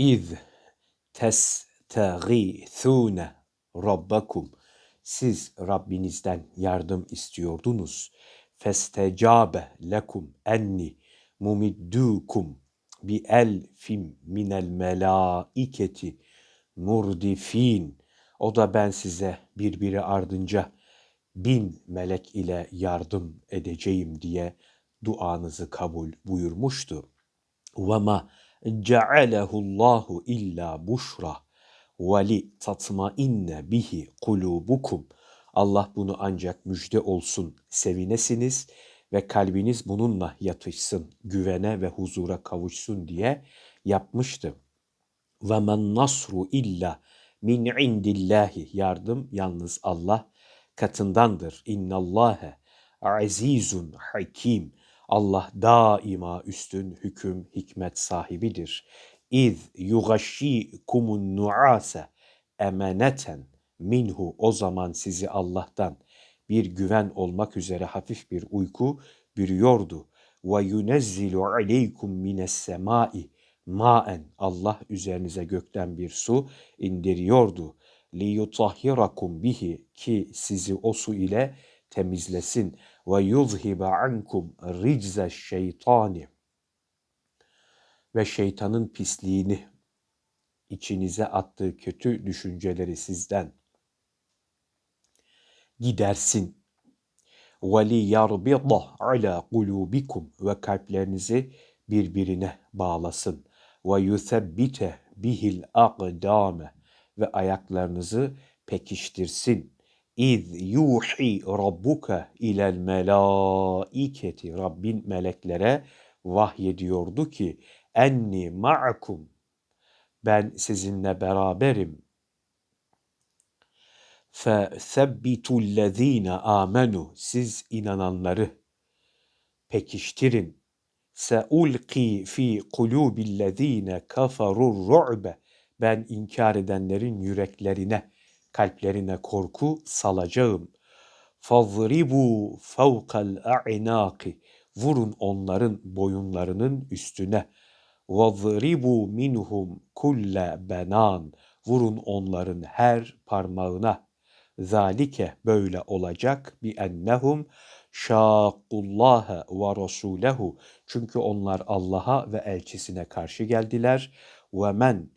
İz testeğithune rabbakum. Siz Rabbinizden yardım istiyordunuz. Festecabe lekum enni mumiddukum bi elfim minel melaiketi murdifin. O da ben size birbiri ardınca bin melek ile yardım edeceğim diye duanızı kabul buyurmuştu. Ve ma cealehullahu illa buşra ve li tatmainne bihi kulubukum. Allah bunu ancak müjde olsun, sevinesiniz ve kalbiniz bununla yatışsın, güvene ve huzura kavuşsun diye yapmıştı. Ve men nasru illa min indillahi yardım yalnız Allah katındandır. İnnallâhe azizun hakim. Allah daima üstün hüküm, hikmet sahibidir. İz yugaşşikumun nuase emaneten minhu o zaman sizi Allah'tan bir güven olmak üzere hafif bir uyku bürüyordu. Ve yunezzilu aleykum mines semai maen Allah üzerinize gökten bir su indiriyordu. Li yutahhirakum bihi ki sizi o su ile temizlesin ve yuzhiba ankum ricze şeytani ve şeytanın pisliğini içinize attığı kötü düşünceleri sizden gidersin. Ve li yarbida ala kulubikum ve kalplerinizi birbirine bağlasın. Ve yusebbite bihil aqdame ve ayaklarınızı pekiştirsin. İz yuhi rabbuka ilel melaiketi Rabbin meleklere vahyediyordu ki enni ma'akum ben sizinle beraberim. فَثَبِّتُوا الَّذ۪ينَ amenu Siz inananları pekiştirin. سَاُلْقِي ف۪ي قُلُوبِ الَّذ۪ينَ كَفَرُوا الرُّعْبَ Ben inkar edenlerin yüreklerine, kalplerine korku salacağım. Fazribu fevkal a'naqi vurun onların boyunlarının üstüne. Vazribu minhum kulle benan vurun onların her parmağına. Zalike böyle olacak bi ennehum şakullaha ve rasulehu. Çünkü onlar Allah'a ve elçisine karşı geldiler. Ve men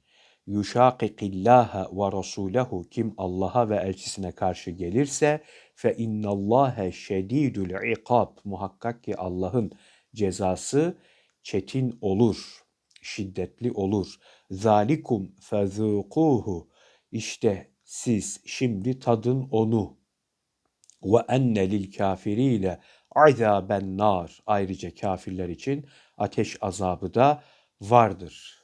yuşakikillaha ve rasulehu kim Allah'a ve elçisine karşı gelirse fe innallâhe şedîdül ikab muhakkak ki Allah'ın cezası çetin olur, şiddetli olur. Zalikum fezûkuhu işte siz şimdi tadın onu. Ve enne lil kafirine azaben nar. Ayrıca kafirler için ateş azabı da vardır.